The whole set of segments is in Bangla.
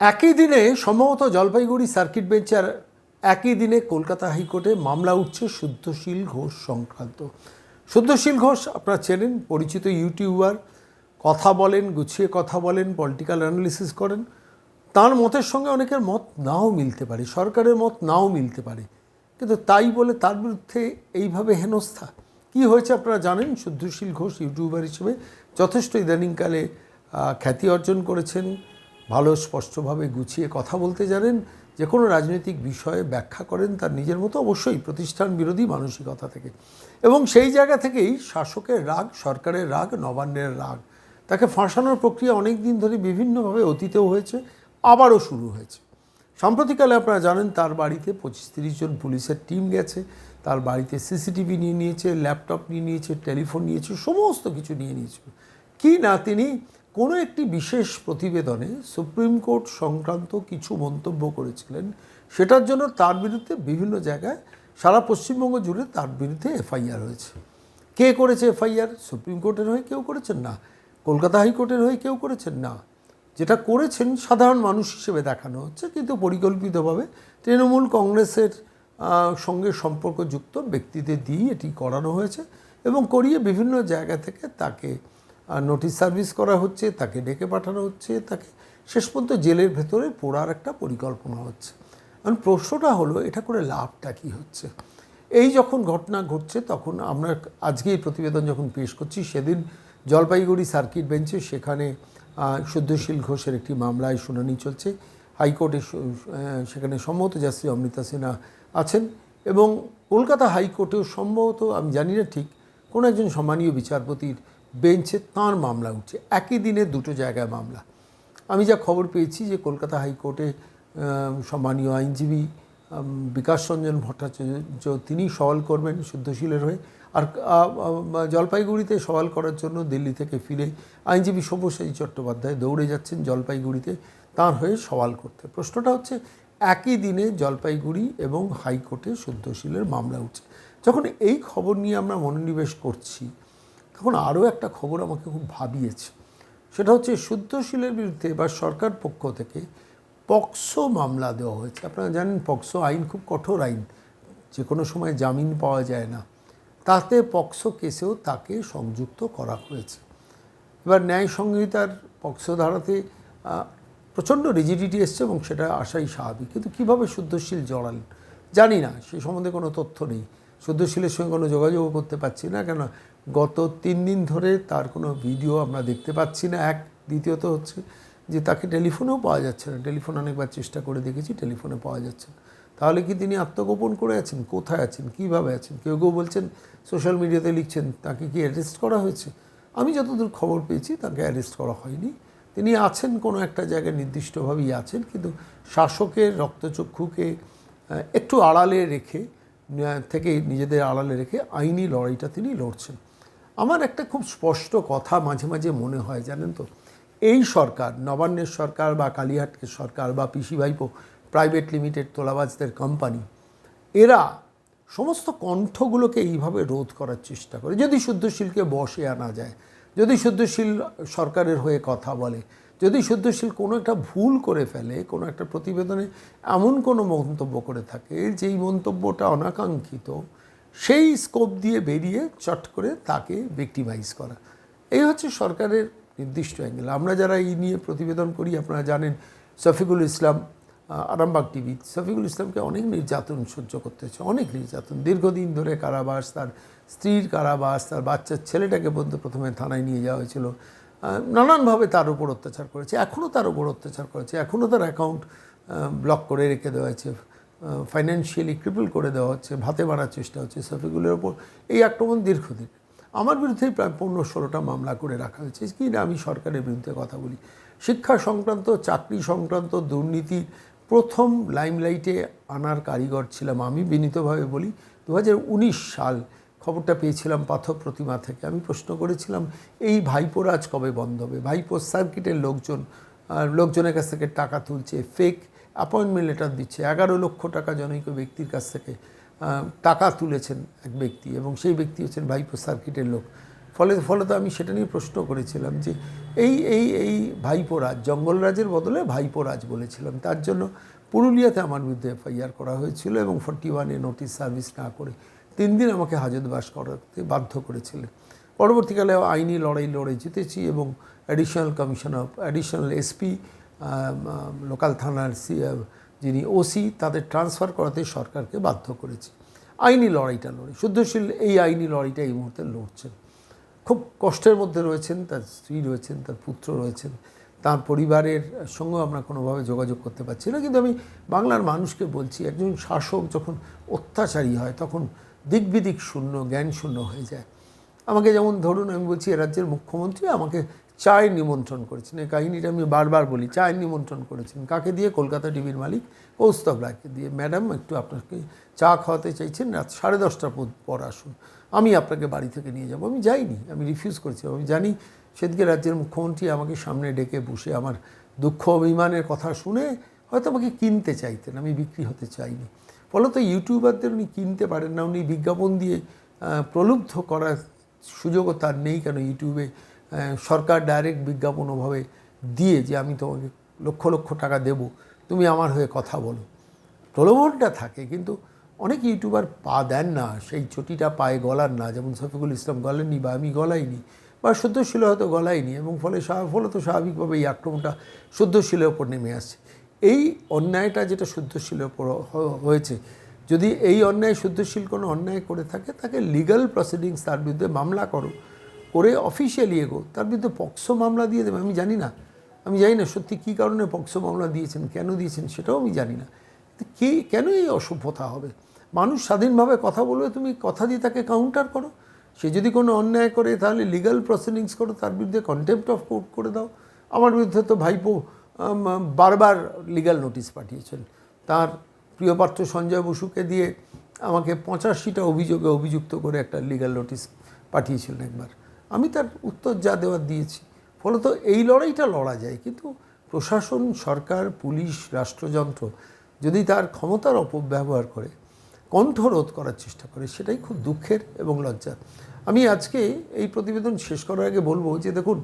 একই দিনে সম্ভবত জলপাইগুড়ি সার্কিট বেঞ্চের একই দিনে কলকাতা হাইকোর্টে মামলা উঠছে শুদ্ধশীল ঘোষ সংক্রান্ত। শুদ্ধশীল ঘোষ, আপনারা চেনেন, পরিচিত ইউটিউবার, কথা বলেন, গুছিয়ে কথা বলেন, পলিটিক্যাল অ্যানালিসিস করেন। তার মতের সঙ্গে অনেকের মত নাও মিলতে পারে, সরকারের মত নাও মিলতে পারে। কিন্তু তাই বলে তার বিরুদ্ধে এইভাবে হেনস্থা? কি হয়েছে আপনারা জানেন? শুদ্ধশীল ঘোষ ইউটিউবার হিসেবে যথেষ্ট ইদানিংকালে খ্যাতি অর্জন করেছেন। ভালো স্পষ্টভাবে গুছিয়ে কথা বলতে জানেন, যে কোনো রাজনৈতিক বিষয়ে ব্যাখ্যা করেন তার নিজের মতো অবশ্যই প্রতিষ্ঠান বিরোধী মানসিকতা থেকে। এবং সেই জায়গা থেকেই শাসকের রাগ, সরকারের রাগ, নবান্নের রাগ, তাকে ফাঁসানোর প্রক্রিয়া অনেক দিন ধরে বিভিন্নভাবে অতীতেও হয়েছে, আবারও শুরু হয়েছে। সাম্প্রতিককালে আপনারা জানেন তার বাড়িতে পঁচিশ তিরিশ জন পুলিশের টিম গেছে, তার বাড়িতে সিসিটিভি নিয়ে নিয়েছে, ল্যাপটপ নিয়ে নিয়েছে, টেলিফোন নিয়েছে, সমস্ত কিছু নিয়ে নিয়েছে। কি না তিনি কোনো একটি বিশেষ প্রতিবেদনে সুপ্রিম কোর্ট সংক্রান্ত কিছু মন্তব্য করেছিলেন, সেটার জন্য তার বিরুদ্ধে বিভিন্ন জায়গায় সারা পশ্চিমবঙ্গ জুড়ে তার বিরুদ্ধে এফআইআর হয়েছে। কে করেছে এফআইআর? সুপ্রিম কোর্টের হয়ে কেউ করেছেন না। কলকাতা হাইকোর্টের হয়ে কেউ করেছেন না। যেটা করেছেন সাধারণ মানুষ হিসেবে দেখানো হচ্ছে, কিন্তু পরিকল্পিতভাবে তৃণমূল কংগ্রেসের সঙ্গে সম্পর্কযুক্ত ব্যক্তিদের দিয়েই এটি করানো হয়েছে এবং করিয়ে বিভিন্ন জায়গা থেকে তাকে নোটিশ সার্ভিস করা হচ্ছে, তাকে ডেকে পাঠানো হচ্ছে, তাকে শেষ পর্যন্ত জেলের ভেতরে পড়ার একটা পরিকল্পনা হচ্ছে। কারণ প্রশ্নটা হলো, এটা করে লাভটা কী হচ্ছে? এই যখন ঘটনা ঘটছে, তখন আমরা আজকে এই প্রতিবেদন যখন পেশ করছি, সেদিন জলপাইগুড়ি সার্কিট বেঞ্চে সেখানে শুদ্ধশীল ঘোষের একটি মামলায় শুনানি চলছে। হাইকোর্টে সেখানে সম্ভবত জাস্টিস অমৃতা সিনহা আছেন এবং কলকাতা হাইকোর্টেও সম্ভবত আমি জানি না ঠিক, কোনো একজন সম্মানীয় বিচারপতির বেঞ্চে তাঁর মামলা উঠছে। একই দিনে দুটো জায়গায় মামলা। আমি যা খবর পেয়েছি যে কলকাতা হাইকোর্টে সম্মানীয় আইনজীবী বিকাশ রঞ্জন ভট্টাচার্য তিনি সওয়াল করবেন শুদ্ধশীলের হয়ে। আর জলপাইগুড়িতে সওয়াল করার জন্য দিল্লি থেকে ফিরে আইনজীবী সব্যসাচী চট্টোপাধ্যায় দৌড়ে যাচ্ছেন জলপাইগুড়িতে তার হয়ে সওয়াল করতে। প্রশ্নটা হচ্ছে, একই দিনে জলপাইগুড়ি এবং হাইকোর্টে শুদ্ধশীলের মামলা উঠছে। যখন এই খবর নিয়ে আমরা মনোনিবেশ করছি তখন আরও একটা খবর আমাকে খুব ভাবিয়েছে। সেটা হচ্ছে শুদ্ধশীলের বিরুদ্ধে এবার সরকার পক্ষ থেকে পক্সো মামলা দেওয়া হয়েছে। আপনারা জানেন, পক্সো আইন খুব কঠোর আইন। যে কোনো সময় জামিন পাওয়া যায় না। তাতে পক্সো কেসেও তাকে সংযুক্ত করা হয়েছে। এবার ন্যায় সংহিতার পক্সো ধারাতে প্রচণ্ড রিজিডিটি এসছে এবং সেটা আসাই স্বাভাবিক। কিন্তু কীভাবে শুদ্ধশীল জড়ালেন জানি না। সে সম্বন্ধে কোনো তথ্য নেই। শুদ্ধশীলের সঙ্গে কোনো যোগাযোগও করতে পারছি না। কেন গত তিন দিন ধরে তার কোনো ভিডিও আমরা দেখতে পাচ্ছি না। এক, দ্বিতীয়ত হচ্ছে যে তাকে টেলিফোনেও পাওয়া যাচ্ছে না। টেলিফোন অনেকবার চেষ্টা করে দেখেছি, টেলিফোনে পাওয়া যাচ্ছে না। তাহলে কি তিনি আত্মগোপন করে আছেন? কোথায় আছেন? কীভাবে আছেন? কেউ কেউ বলছেন, সোশ্যাল মিডিয়াতে লিখছেন, তাকে কি অ্যারেস্ট করা হয়েছে? আমি যতদূর খবর পেয়েছি, তাকে অ্যারেস্ট করা হয়নি। তিনি আছেন কোনো একটা জায়গায়, নির্দিষ্টভাবেই আছেন, কিন্তু শাসকের রক্তচক্ষুকে একটু আড়ালে রেখে থেকে নিজেদের আড়ালে রেখে আইনি লড়াইটা তিনি লড়ছেন। আমার একটা খুব স্পষ্ট কথা মাঝে মাঝে মনে হয়, জানেন তো? এই সরকার, নবান্নের সরকার বা কালীহাটকে সরকার বা পিসি ভাইপো, প্রাইভেট লিমিটেড তোলাবাজদের কোম্পানি এরা সমস্ত কণ্ঠগুলোকে এইভাবে রোধ করার চেষ্টা করে। যদি শুদ্ধশীলকে বসে আনা যায়, যদি শুদ্ধশীল সরকারের হয়ে কথা বলে, যদি শুদ্ধশীল কোনো একটা ভুল করে ফেলে, কোনো একটা প্রতিবেদনে এমন কোনো মন্তব্য করে থাকে, যেই মন্তব্যটা অনাকাঙ্ক্ষিত সেই স্কোপ দিয়ে বেরিয়ে চট করে তাকে ভিক্টিমাইজ করা। এই হচ্ছে সরকারের নির্দিষ্ট অ্যাঙ্গেল আমরা যারা এই নিয়ে প্রতিবেদন করি, আপনারা জানেন শফিকুল ইসলাম আরামবাগ টিভি শফিকুল ইসলামকে অনেক নির্যাতন সহ্য করতে হচ্ছে অনেক নির্যাতন। দীর্ঘদিন ধরে কারাবাস, তার স্ত্রীর কারাবাস, তার বাচ্চার ছেলেটাকে পর্যন্ত প্রথমে থানায় নিয়ে যাওয়া হয়েছিল। নানানভাবে তার উপর অত্যাচার করেছে, এখনও তার উপর অত্যাচার করেছে, এখনও তার অ্যাকাউন্ট ব্লক করে রেখে দেওয়া হয়েছে। ফাইন্যান্সিয়ালি ক্রিপল করে দেওয়া হচ্ছে, ভাতে বাড়ার চেষ্টা হচ্ছে শফিকুলের ওপর। এই আক্রমণ দীর্ঘদিন আমার বিরুদ্ধেই প্রায় পনেরো ষোলোটা মামলা করে রাখা হয়েছে। কি না আমি সরকারের বিরুদ্ধে কথা বলি। শিক্ষা সংক্রান্ত, চাকরি সংক্রান্ত দুর্নীতি প্রথম লাইমলাইটে আনার কারিগর ছিলাম আমি, বিনীতভাবে বলি। দু হাজার উনিশ সাল খবরটা পেয়েছিলাম পাথর প্রতিমা থেকে। আমি প্রশ্ন করেছিলাম, এই ভাইপোর আজ কবে বন্ধ হবে? ভাইপো সার্কিটের লোকজন লোকজনের কাছ থেকে টাকা তুলছে ফেক অ্যাপয়েন্টমেন্ট লেটার দিচ্ছে। এগারো লক্ষ টাকা জনৈক ব্যক্তির কাছ থেকে টাকা তুলেছেন এক ব্যক্তি এবং সেই ব্যক্তি হচ্ছেন ভাইপো সার্কিটের লোক। ফলে ফলে তো আমি সেটা নিয়ে প্রশ্ন করেছিলাম যে এই এই এই ভাইপোরাজ জঙ্গলরাজের বদলে ভাইপোরাজ বলেছিলাম। তার জন্য পুরুলিয়াতে আমার বিরুদ্ধে এফআইআর করা হয়েছিল এবং ফর্টি ওয়ানে নোটিশ সার্ভিস না করে তিন দিন আমাকে হাজতবাস করাতে বাধ্য করেছিলেন পরবর্তীকালে আইনি লড়াই লড়ে জিতেছি এবং additional commissioner additional SP local থানার যিনি ওসি তাদের ট্রান্সফার করাতে সরকারকে বাধ্য করেছি। আইনি লড়াইটা লড়ে। শুদ্ধশীল এই আইনি লড়াইটা এই মুহূর্তে লড়ছেন। খুব কষ্টের মধ্যে রয়েছেন, তার স্ত্রী রয়েছেন, তার পুত্র রয়েছেন, তার পরিবারের সঙ্গেও আমরা কোনোভাবে যোগাযোগ করতে পারছি না। কিন্তু আমি বাংলার মানুষকে বলছি, একজন শাসক যখন অত্যাচারী হয়, তখন দিকবিদিক শূন্য জ্ঞান শূন্য হয়ে যায়। আমাকে যেমন ধরুন আমি বলছি, এ রাজ্যের মুখ্যমন্ত্রী আমাকে চায়ের নিমন্ত্রণ করেছেন। এই কাহিনিটা আমি বারবার বলি, চায়ের নিমন্ত্রণ করেছেন। কাকে দিয়ে? কলকাতা টিভির মালিক কৌস্তব রায়কে দিয়ে। ম্যাডাম, একটু আপনাকে চা খাওয়াতে চাইছেন, রাত সাড়ে দশটার পর- আসুন। আমি আপনাকে বাড়ি থেকে নিয়ে যাব। আমি যাইনি, আমি রিফিউজ করেছিলাম আমি জানি সেদিকে রাজ্যের মুখ্যমন্ত্রী আমাকে সামনে ডেকে বসে আমার দুঃখ অভিমানের কথা শুনে হয়তো আমাকে কিনতে চাইতেন। আমি বিক্রি হতে চাইনি। ফলত ইউটিউবারদের উনি কিনতে পারেন না। উনি বিজ্ঞাপন দিয়ে প্রলুব্ধ করার সুযোগও তার নেই কেন ইউটিউবে সরকার ডাইরেক্ট বিজ্ঞাপন ওভাবে দিয়ে যে আমি তোমাকে লক্ষ লক্ষ টাকা দেব, তুমি আমার হয়ে কথা বলো। প্রলোভনটা থাকে কিন্তু অনেক ইউটিউবার পা দেন না, সেই চটিটা পায়ে গলার না, যেমন শফিকুল ইসলাম গলেননি বা আমি গলাইনি, বা শুদ্ধশীল হয়তো গলাইনি এবং ফলে ফলত স্বাভাবিকভাবে এই আক্রমণটা শুদ্ধশীলের ওপর নেমে আসছে। এই অন্যায়টা যেটা শুদ্ধশীলের ওপর হয়েছে যদি এই অন্যায় শুদ্ধশীল কোনো অন্যায় করে থাকে, তাকে লিগাল প্রসিডিংস তার বিরুদ্ধে মামলা করো, করে অফিসিয়ালি এগো, তার বিরুদ্ধে পক্সো মামলা দিয়ে দেবে, আমি জানি না। আমি জানি না সত্যি কী কারণে পক্সো মামলা দিয়েছেন, কেন দিয়েছেন, সেটাও আমি জানি না। কে, কেন এই অসভ্যতা হবে? মানুষ স্বাধীনভাবে কথা বলবে, তুমি কথা দিয়ে তাকে কাউন্টার করো। সে যদি কোনো অন্যায় করে, তাহলে লিগাল প্রসিডিংস করো, তার বিরুদ্ধে কন্টেম্পট অফ কোর্ট করে দাও। আমার বিরুদ্ধে তো ভাইপো বারবার লিগাল নোটিশ পাঠিয়েছেন। তার প্রিয়পাত্র সঞ্জয় বসুকে দিয়ে আমাকে পঁচাশিটা অভিযোগে অভিযুক্ত করে একটা লিগ্যাল নোটিশ পাঠিয়েছিলেন একবার। আমি তার উত্তর যা দেওয়ার দিয়েছি। ফলত এই লড়াইটা লড়া যায়, কিন্তু প্রশাসন, সরকার, পুলিশ, রাষ্ট্রযন্ত্র যদি তার ক্ষমতার অপব্যবহার করে, কণ্ঠরোধ করার চেষ্টা করে, সেটাই খুব দুঃখের এবং লজ্জার। আমি আজকে এই প্রতিবেদন শেষ করার আগে বলব যে দেখুন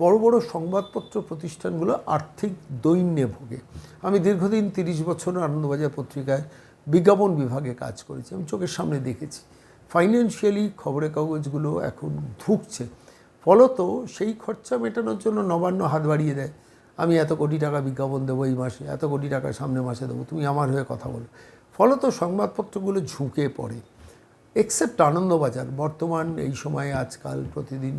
বড় বড় সংবাদপত্র প্রতিষ্ঠানগুলো আর্থিক দৈন্যে ভোগে। আমি দীর্ঘদিন তিরিশ বছর আনন্দবাজার পত্রিকায় বিজ্ঞাপন বিভাগে কাজ করেছি, আমি চোখের সামনে দেখেছি। ফাইন্যান্সিয়ালি খবরের কাগজগুলো এখন ধুকছে, ফলত সেই খরচা মেটানোর জন্য নবান্ন হাত বাড়িয়ে দেয়। আমি এত কোটি টাকা বিজ্ঞাপন দেবো এই মাসে, এত কোটি টাকা সামনে মাসে দেবো, তুমি আমার হয়ে কথা বলো। ফলত সংবাদপত্রগুলো ঝুঁকে পড়ে। এক্সেপ্ট আনন্দবাজার, বর্তমান এই সময়ে, আজকাল প্রতিদিন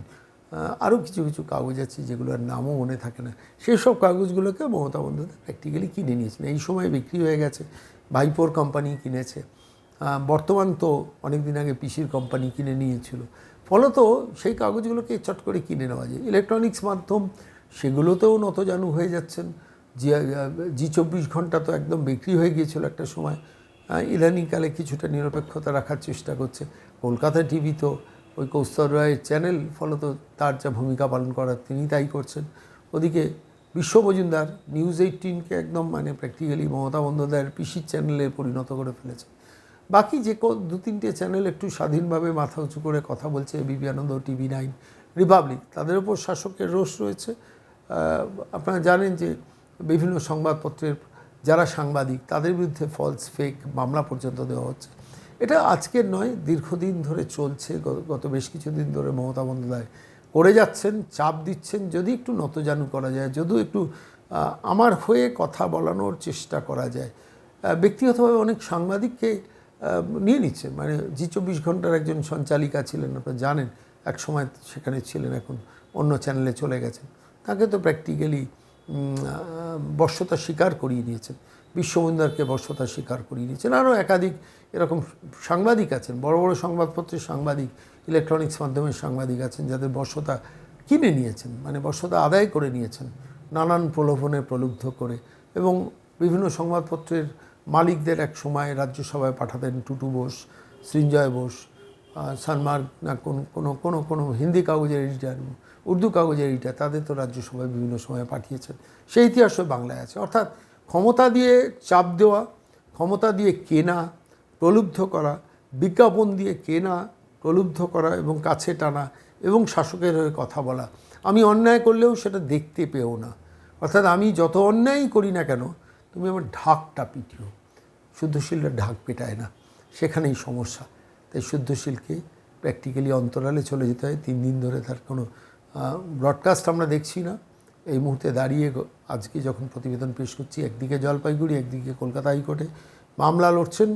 আরও কিছু কিছু কাগজ আছে যেগুলোর নামও মনে থাকে না। সেসব কাগজগুলোকে মমতা বন্দ্যোপাধ্যায় প্র্যাকটিক্যালি কিনে নিয়েছেন। এই সময় বিক্রি হয়ে গেছে, ভাইপোর কোম্পানি কিনেছে। বর্তমান তো অনেক দিন আগে পিসির কোম্পানি কিনে নিয়েছিল। ফলত সেই কাগজগুলোকে চট করে কিনে নেওয়া যায়। ইলেকট্রনিক্স মাধ্যম, সেগুলোতেও নত নতজানু হয়ে যাচ্ছেন। জি চব্বিশ ঘণ্টা তো একদম বিক্রি হয়ে গিয়েছিল একটা সময়। ইদানিংকালে কিছুটা নিরপেক্ষতা রাখার চেষ্টা করছে। কলকাতা টিভি তো ওই কৌস্তর রায়ের চ্যানেল ফলত তার যা ভূমিকা পালন করার তিনি তাই করছেন। ওদিকে বিশ্ব মজুমদার নিউজ এইটিনকে একদম মানে প্র্যাকটিক্যালি মমতা বন্দ্যোপাধ্যায়ের পিসির চ্যানেলে পরিণত করে ফেলেছে। বাকি যে দু তিনটে চ্যানেল একটু স্বাধীনভাবে মাথা উঁচু করে কথা বলছে বিবি আনন্দ, টিভি নাইন, রিপাবলিক, তাদের ওপর শাসকের রোষ রয়েছে। আপনারা জানেন যে বিভিন্ন সংবাদপত্রের, যারা সাংবাদিক, তাদের বিরুদ্ধে ফলস ফেক মামলা পর্যন্ত দেওয়া হচ্ছে। এটা আজকের নয়, দীর্ঘদিন ধরে চলছে গত বেশ কিছুদিন ধরে মমতা বন্দ্যোপাধ্যায় করে যাচ্ছেন, চাপ দিচ্ছেন, যদি একটু নতজানু করা যায় যদিও একটু আমার হয়ে কথা বলানোর চেষ্টা করা যায়। ব্যক্তিগতভাবে অনেক সাংবাদিককে নিয়ে নিচ্ছে মানে জি চব্বিশ ঘণ্টার একজন সঞ্চালিকা ছিলেন, আপনারা জানেন এক সময় সেখানে ছিলেন, এখন অন্য চ্যানেলে চলে গেছেন। তাকে তো প্র্যাকটিক্যালি বর্ষতা স্বীকার করিয়ে নিয়েছেন। বিশ্ববন্ধুকে বর্ষতা স্বীকার করিয়ে নিয়েছেন আরও একাধিক এরকম সাংবাদিক আছেন। বড় বড় সংবাদপত্রের সাংবাদিক ইলেকট্রনিক্স মাধ্যমের সাংবাদিক আছেন যাদের বর্ষতা কিনে নিয়েছেন মানে বর্ষতা আদায় করে নিয়েছেন নানান প্রলোভনে প্রলুব্ধ করে এবং বিভিন্ন সংবাদপত্রের মালিকদের এক সময় রাজ্যসভায় পাঠাতেন টুটু বোস, সৃঞ্জয় বোস সানমার্গ না কোন, কোনো কোনো কোনো হিন্দি কাগজের এডিটার উর্দু কাগজের এডিটার তাদের তো রাজ্যসভায় বিভিন্ন সময়ে পাঠিয়েছেন। সেই ইতিহাসও বাংলায় আছে। অর্থাৎ ক্ষমতা দিয়ে চাপ দেওয়া, ক্ষমতা দিয়ে কেনা, প্রলুব্ধ করা, বিজ্ঞাপন দিয়ে কেনা, প্রলুব্ধ করা এবং কাছে টানা এবং শাসকের হয়ে কথা বলা। আমি অন্যায় করলেও সেটা দেখতে পেও না। অর্থাৎ আমি যত অন্যায়ই করি না কেন, তুমি আমার ঢাকটা পিটিও। শুদ্ধশীলরা ঢাক পেটায় না। সেখানেই সমস্যা। তাই শুদ্ধশীলকে প্র্যাকটিক্যালি অন্তরালে চলে যেতে হয়। তিন দিন ধরে তার কোনো ব্রডকাস্ট আমরা দেখছি না। এই মুহূর্তে দাঁড়িয়ে আজকে যখন প্রতিবেদন পেশ করছি, একদিকে জলপাইগুড়ি, একদিকে কলকাতা হাইকোর্টে। মামলা লড়ছেন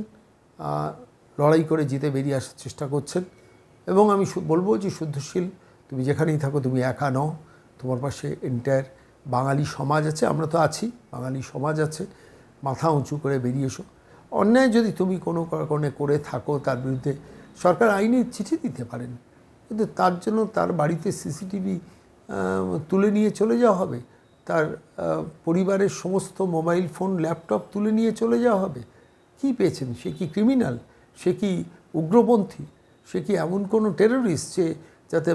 লড়াই করে জিতে বেরিয়ে আসার চেষ্টা করছেন। এবং আমি বলব যে শুদ্ধশীল, তুমি যেখানেই থাকো, তুমি একা নও। তোমার পাশে এন্টায়ার বাঙালি সমাজ আছে, আমরা তো আছি, বাঙালি সমাজ আছে। মাথা উঁচু করে বেরিয়ে এসো। অন্যায় যদি তুমি কোনো কারণে করে থাকো, তার বিরুদ্ধে সরকার আইনে চিঠি দিতে পারেন। কিন্তু তার জন্য তার বাড়িতে সিসিটিভি তুলে নিয়ে চলে যাওয়া হবে। তার পরিবারের সমস্ত মোবাইল ফোন, ল্যাপটপ তুলে নিয়ে চলে যাওয়া হবে। কি পেয়েছেন? সে কি ক্রিমিনাল? সে কি উগ্রপন্থী? সে কি এমন কোনো টেররিস্ট যে, যাতে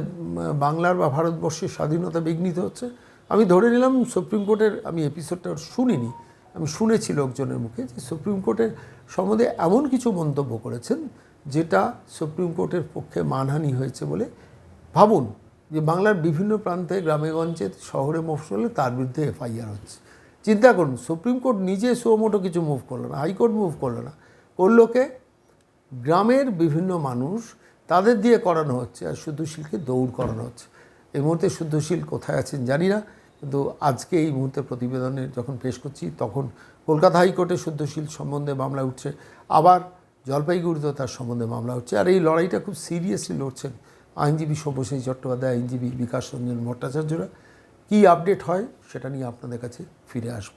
বাংলার বা ভারতবর্ষের স্বাধীনতা বিঘ্নিত হচ্ছে? আমি ধরে নিলাম সুপ্রিম কোর্টের, আমি এপিসোডটা শুনিনি। আমি শুনেছি লোকজনের মুখে যে সুপ্রিম কোর্টের সম্বন্ধে এমন কিছু মন্তব্য করেছেন, যেটা সুপ্রিম কোর্টের পক্ষে মানহানি হয়েছে বলে ভাবুন। যে বাংলার বিভিন্ন প্রান্তে গ্রামেগঞ্জে শহরে মফসলে তার বিরুদ্ধে এফআইআর হচ্ছে। চিন্তা করুন, সুপ্রিম কোর্ট নিজে সুমোটো কিছু মুভ করল না, হাইকোর্ট মুভ করল না। করল কে? গ্রামের বিভিন্ন মানুষ তাদের দিয়ে করানো হচ্ছে আর শুদ্ধশীলকে দৌড় করানো হচ্ছে। এই মুহূর্তে শুদ্ধশীল কোথায় আছেন জানি না, কিন্তু আজকে এই মুহূর্তে প্রতিবেদনে যখন পেশ করছি, তখন কলকাতা হাইকোর্টে শুদ্ধশীল সম্বন্ধে মামলা উঠছে, আবার জলপাইগুড়িতেও তার সম্বন্ধে মামলা হচ্ছে আর এই লড়াইটা খুব সিরিয়াসলি লড়ছেন আইনজীবী সব্যসাচী চট্টোপাধ্যায়, আইনজীবী বিকাশ রঞ্জন ভট্টাচার্যরা কী আপডেট হয় সেটা নিয়ে আপনাদের কাছে ফিরে আসব।